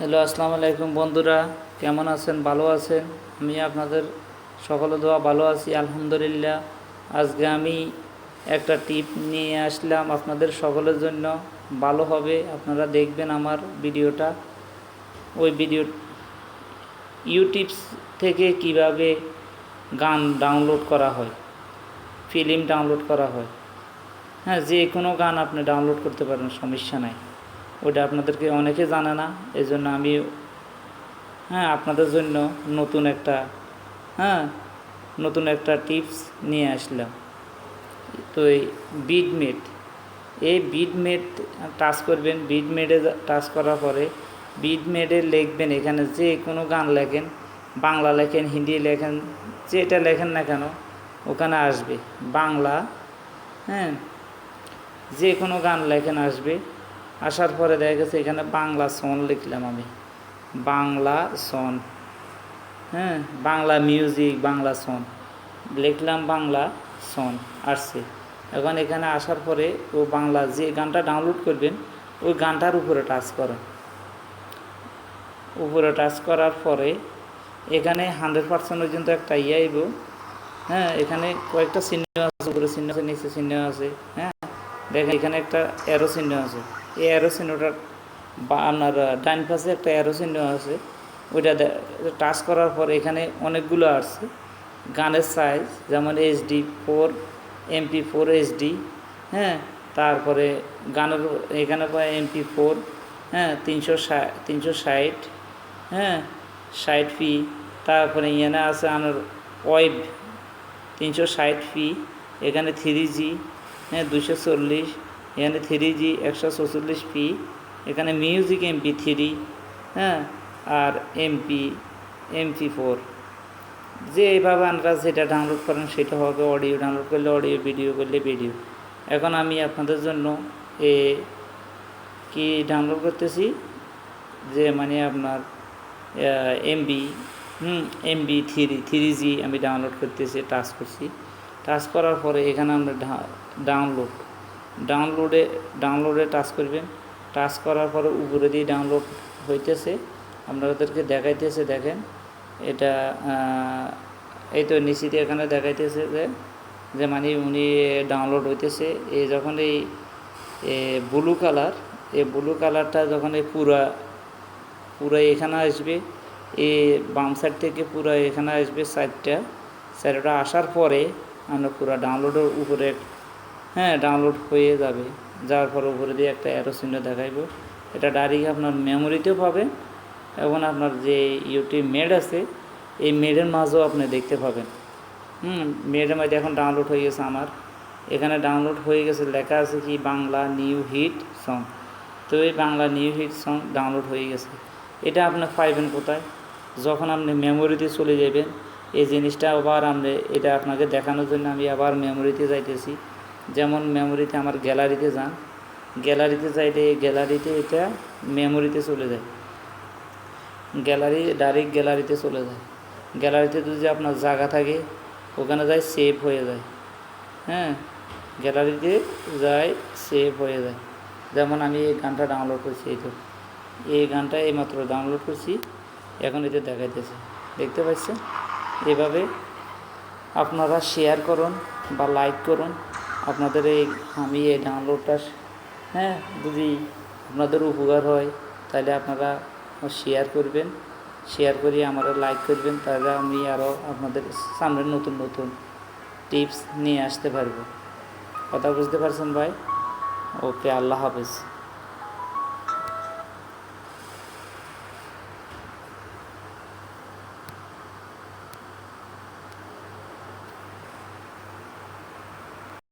Hello, আসসালামু আলাইকুম বন্ধুরা। কেমন আছেন? ভালো আছেন? আমি আপনাদের সকলে দোয়া ভালো আছি, আলহামদুলিল্লাহ। আজকে আমি একটা টিপ নিয়ে আসলাম আপনাদের সকলের জন্য। ভালো হবে, আপনারা দেখবেন আমার ভিডিওটা। ওই ভিডিও ইউটিউবস থেকে কীভাবে গান ডাউনলোড করা হয়, ফিল্ম ডাউনলোড করা হয়। হ্যাঁ যে কোনো গান আপনি ডাউনলোড করতে পারেন, সমস্যা নাই। ওটা আপনাদেরকে অনেকে জানে না এই জন্য আমি হ্যাঁ আপনাদের জন্য নতুন একটা হ্যাঁ নতুন একটা টিপস নিয়ে আসলাম। তো এই বিডমেট এই বিডমেট টাচ করবেন, বিডমেটে টাচ করার পরে বিডমেটে লিখবেন, এখানে যে কোনো গান লেখেন, বাংলা লেখেন, হিন্দি লেখেন, যেটা লেখেন না কেন, ওখানে আসবে, বাংলা হ্যাঁ যে কোনো গান লেখেন, আসবে। আসার পরে দেখা গেছে এখানে বাংলা সন লিখলাম আমি। বাংলা সন। হ্যাঁ বাংলা মিউজিক বাংলা সন। লিখলাম বাংলা সন, আসছে। এখন এখানে আসার পরে ও বাংলা যে গানটা ডাউনলোড করবেন, ওই গানটার উপরে টাচ করেন। উপরে টাচ করার পরে এখানে হান্ড্রেড পার্সেন্ট পর্যন্ত একটা ইয়ে আইব। হ্যাঁ এখানে কয়েকটা সিনেমা আছে, উপরে সিনেমা আছে, নিচে চিহ্ন আছে। হ্যাঁ। দেখেন, এখানে একটা অ্যারো চিহ্ন আছে। এই অ্যারো চিহ্নটা বা আপনার ডাইন পাশে একটা অ্যারো চিহ্ন আছে। ওইটা টাচ করার পর এখানে অনেকগুলো আসছে। গানের সাইজ যেমন HD four MP four HD হ্যাঁ? তারপরে গানের, এখানে পায় এমপি ফোর হ্যাঁ? তিনশো তিনশো ষাট হ্যাঁ? ষাট ফি তারপরে এখানে আছে আমার ওয়েব তিনশো ষাট ফি এখানে থ্রি জি হ্যাঁ দুশো চল্লিশ, এখানে থ্রি জি একশো চৌচল্লিশ পি এখানে মিউজিক এমপি থ্রি হ্যাঁ আর এমপি এমপি ফোর যে এইভাবে আমরা যেটা ডাউনলোড করেন, সেটা হবে অডিও ডাউনলোড করলে অডিও ভিডিও করলে ভিডিও এখন আমি আপনাদের জন্য এ কি ডাউনলোড করতেছি? যে মানে আপনার এমবি হুম এমবি থ্রি থ্রি জি আমি ডাউনলোড করতেছি টাচ করছি। টাচ করার পরে এখানে আমরা ডাউনলোড ডাউনলোডে ডাউনলোডে টাচ করবেন। টাচ করার পরে উপরে দিয়ে ডাউনলোড হইতেছে। আপনাদেরকে দেখাইতেছে, দেখেন। এটা এই তো দিয়ে এখানে দেখাইতেছে যে যে মানে উনি ডাউনলোড হইতেছে। এই যখন এই ব্লু কালার এই ব্লু কালারটা যখন এই পুরা, পুরো এখানে আসবে এই বাম সাইড থেকে পুরো এখানে আসবে সাইডটা সাইডটা আসার পরে আমরা পুরো ডাউনলোডের উপরে হ্যাঁ ডাউনলোড হয়ে যাবে। যাওয়ার পর উপরে দিয়ে একটা অ্যারো চিহ্ন দেখাইব। এটা ডাইরেক্ট আপনার মেমোরিতেও পাবেন এবং আপনার যে ইউটিউব মেড আছে, এই মেডের মাঝেও আপনি দেখতে পাবেন। হুম মেডের মধ্যে এখন ডাউনলোড হয়ে গেছে আমার। এখানে ডাউনলোড হয়ে গেছে, লেখা আছে কি বাংলা নিউ হিট সং তো এই Bangla new hit song download হয়ে গেছে। এটা আপনি পাইবেন কোথায়? যখন আপনি মেমোরিতে চলে যাবেন এই জিনিসটা আবার আপনি এটা আপনাকে দেখানোর জন্য আমি আবার মেমোরিতে যাইতেছি। যেমন মেমোরিতে আমার গ্যালারিতে যান গ্যালারিতে যাইলে গ্যালারিতে এটা মেমোরিতে চলে যায়। গ্যালারি ডাইরেক্ট গ্যালারিতে চলে যায়। গ্যালারিতে যদি আপনার জায়গা থাকে, ওখানে যায় সেভ হয়ে যায়। হ্যাঁ গ্যালারিতে যায় সেভ হয়ে যায়। যেমন আমি এই গানটা ডাউনলোড করছি, এই তো। এই গানটা এইমাত্র ডাউনলোড করছি, এখন এতে দেখাইতেছে। দেখতে পাচ্ছেন? এভাবে আপনারা শেয়ার করুন বা লাইক করুন। আপনাদের এই আমি এই ডাউনলোডটা হ্যাঁ যদি আপনাদের উপকার হয়, তাহলে আপনারা শেয়ার করবেন। শেয়ার করি আমরা লাইক করবেন, তাহলে আমি আরও আপনাদের সামনে নতুন নতুন টিপস নিয়ে আসতে পারব। কথা বুঝতে পারছেন ভাই? ওকে আল্লাহ হাফেজ।